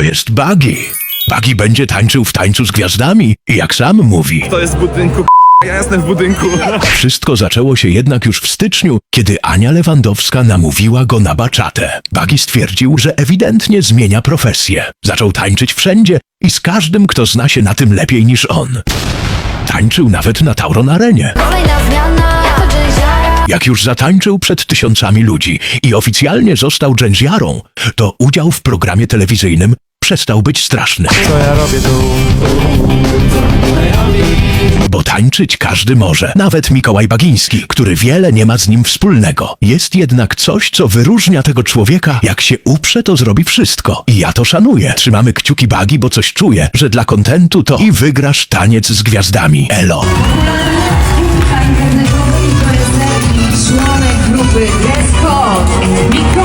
To jest Buggy. Buggy będzie tańczył w tańcu z gwiazdami, jak sam mówi. To jest w budynku, ja jestem w budynku. Wszystko zaczęło się jednak już w styczniu, kiedy Ania Lewandowska namówiła go na baczatę. Buggy stwierdził, że ewidentnie zmienia profesję. Zaczął tańczyć wszędzie i z każdym, kto zna się na tym lepiej niż on. Tańczył nawet na Tauron Arenie. Kolejna zmiana, jako dżęziara Jak już zatańczył przed tysiącami ludzi i oficjalnie został dżęziarą, to udział w programie telewizyjnym przestał być straszny. Co ja robię tu? Bo tańczyć każdy może, nawet Mikołaj Bagiński, który wiele nie ma z nim wspólnego. Jest jednak coś, co wyróżnia tego człowieka. Jak się uprze, to zrobi wszystko. I ja to szanuję. Trzymamy kciuki Bagi, bo coś czuję, że dla kontentu to i wygrasz taniec z gwiazdami. Elo. członek grupy Dress Code Mikołaj